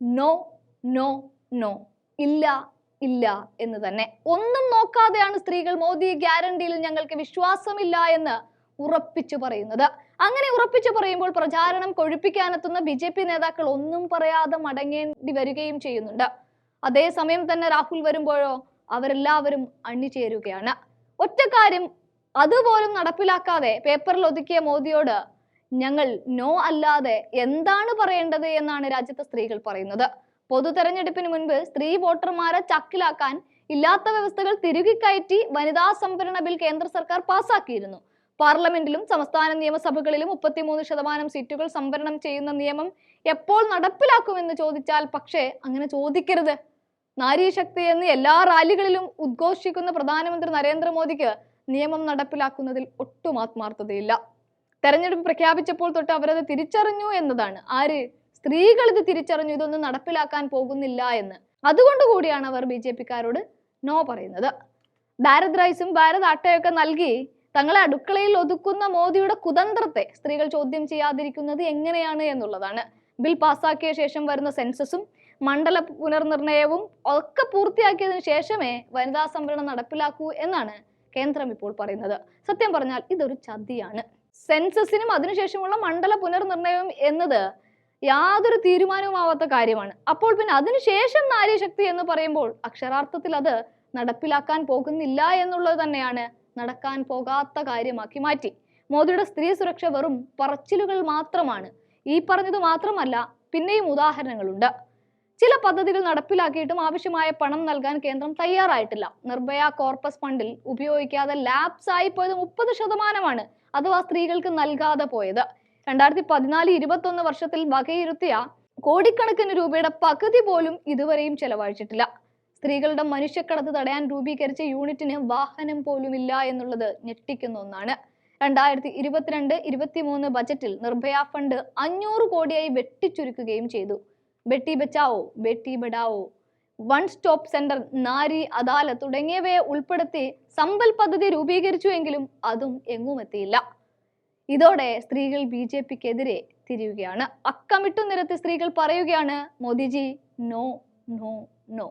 No no no ഇല്ല ഇല്ല എന്ന് തന്നെ. ഒന്നും നോക്കാതെയാണ് സ്ത്രീകൾ മോദി ഗ്യാരണ്ടിയിൽ ഞങ്ങൾക്ക് വിശ്വാസമില്ല എന്ന് ഉറപ്പിച്ചു പറയുന്നത്. അങ്ങനെ ഉറപ്പിച്ചു പറയുമ്പോൾ പ്രചാരണം കൊഴുപ്പിക്കാനെത്തുന്ന ബി ജെ പി നേതാക്കൾ ഒന്നും പറയാതെ മടങ്ങേണ്ടി വരികയും ചെയ്യുന്നുണ്ട്. അതേസമയം തന്നെ രാഹുൽ വരുമ്പോഴോ അവരെല്ലാവരും അണിചേരുകയാണ്. ഒറ്റ കാര്യം അതുപോലും നടപ്പിലാക്കാതെ പേപ്പറിൽ ഒതുക്കിയ മോദിയോട് ഞങ്ങൾ നോ അല്ലാതെ എന്താണ് പറയേണ്ടത് എന്നാണ് രാജ്യത്തെ സ്ത്രീകൾ പറയുന്നത്. പൊതു തെരഞ്ഞെടുപ്പിന് മുൻപ് സ്ത്രീ വോട്ടർമാരെ ചക്കിലാക്കാൻ ഇല്ലാത്ത വ്യവസ്ഥകൾ തിരുകി കയറ്റി വനിതാ സംവരണ ബിൽ കേന്ദ്ര സർക്കാർ പാസാക്കിയിരുന്നു. പാർലമെന്റിലും സംസ്ഥാന നിയമസഭകളിലും മുപ്പത്തിമൂന്ന് ശതമാനം സീറ്റുകൾ സംവരണം ചെയ്യുന്ന നിയമം എപ്പോൾ നടപ്പിലാക്കുമെന്ന് ചോദിച്ചാൽ പക്ഷേ അങ്ങനെ ചോദിക്കരുത്. നാരീശക്തി എന്ന് എല്ലാ റാലികളിലും ഉദ്ഘോഷിക്കുന്ന പ്രധാനമന്ത്രി നരേന്ദ്രമോദിക്ക് നിയമം നടപ്പിലാക്കുന്നതിൽ ഒട്ടും ആത്മാർത്ഥതയില്ല. തെരഞ്ഞെടുപ്പ് പ്രഖ്യാപിച്ചപ്പോൾ തൊട്ട് അവരത് തിരിച്ചറിഞ്ഞു എന്നതാണ്. ആര്? സ്ത്രീകൾ ഇത് തിരിച്ചറിഞ്ഞു. ഇതൊന്നും നടപ്പിലാക്കാൻ പോകുന്നില്ല എന്ന്. അതുകൊണ്ട് കൂടിയാണ് അവർ ബി ജെ പിക്കാരോട് നോ പറയുന്നത്. ഭാരത് റൈസും ഭാരത് ആട്ടയൊക്കെ നൽകി തങ്ങളെ അടുക്കളയിൽ ഒതുക്കുന്ന മോദിയുടെ കുതന്ത്രത്തെ സ്ത്രീകൾ ചോദ്യം ചെയ്യാതിരിക്കുന്നത് എങ്ങനെയാണ് എന്നുള്ളതാണ്. ബിൽ പാസാക്കിയ ശേഷം വരുന്ന സെൻസസും മണ്ഡല പുനർനിർണയവും ഒക്കെ പൂർത്തിയാക്കിയതിനു ശേഷമേ വനിതാ സംവരണം നടപ്പിലാക്കൂ എന്നാണ് കേന്ദ്രം ഇപ്പോൾ പറയുന്നത്. സത്യം പറഞ്ഞാൽ ഇതൊരു ചതിയാണ്. സെൻസസിനും അതിനുശേഷമുള്ള മണ്ഡല പുനർനിർണയവും എന്നത് യാതൊരു തീരുമാനവുമാവാത്ത കാര്യമാണ്. അപ്പോൾ പിന്നെ അതിനുശേഷം നാരീശക്തി എന്ന് പറയുമ്പോൾ അക്ഷരാർത്ഥത്തിൽ അത് നടപ്പിലാക്കാൻ പോകുന്നില്ല എന്നുള്ളത് തന്നെയാണ് നടക്കാൻ പോകാത്ത കാര്യമാക്കി മാറ്റി. മോദിയുടെ സ്ത്രീ സുരക്ഷ വെറും പറച്ചിലുകൾ മാത്രമാണ്. ഈ പറഞ്ഞത് മാത്രമല്ല പിന്നെയും ഉദാഹരണങ്ങളുണ്ട്. ചില പദ്ധതികൾ നടപ്പിലാക്കിയിട്ടും ആവശ്യമായ പണം നൽകാൻ കേന്ദ്രം തയ്യാറായിട്ടില്ല. നിർഭയ കോർപ്പസ് ഫണ്ടിൽ ഉപയോഗിക്കാതെ ലാപ്സ് ആയി പോയത് മുപ്പത് ശതമാനമാണ്. അഥവാ സ്ത്രീകൾക്ക് നൽകാതെ പോയത്. രണ്ടായിരത്തി പതിനാല് ഇരുപത്തൊന്ന് വർഷത്തിൽ വകയിരുത്തിയ കോടിക്കണക്കിന് രൂപയുടെ പകുതി പോലും ഇതുവരെയും ചെലവഴിച്ചിട്ടില്ല. സ്ത്രീകളുടെ മനുഷ്യക്കടത്ത് തടയാൻ രൂപീകരിച്ച യൂണിറ്റിന് വാഹനം പോലുമില്ല എന്നുള്ളത് ഞെട്ടിക്കുന്ന ഒന്നാണ്. രണ്ടായിരത്തി ഇരുപത്തിരണ്ട് ഇരുപത്തിമൂന്ന് ബജറ്റിൽ നിർഭയ ഫണ്ട് അഞ്ഞൂറ് കോടിയായി വെട്ടിച്ചുരുക്കുകയും ചെയ്തു. Beti Bachao Beti Badao. One stop centre Nari Adalat തുടങ്ങിയവയെ ഉൾപ്പെടുത്തി സമ്പൽ പദ്ധതി രൂപീകരിച്ചുവെങ്കിലും അതും എങ്ങും എത്തിയില്ല. ഇതോടെ സ്ത്രീകൾ ബി ജെ പിക്കെതിരെ തിരിയുകയാണ്. അക്കമിട്ടു നിരത്തി സ്ത്രീകൾ പറയുകയാണ് മോദിജി നോ നോ നോ.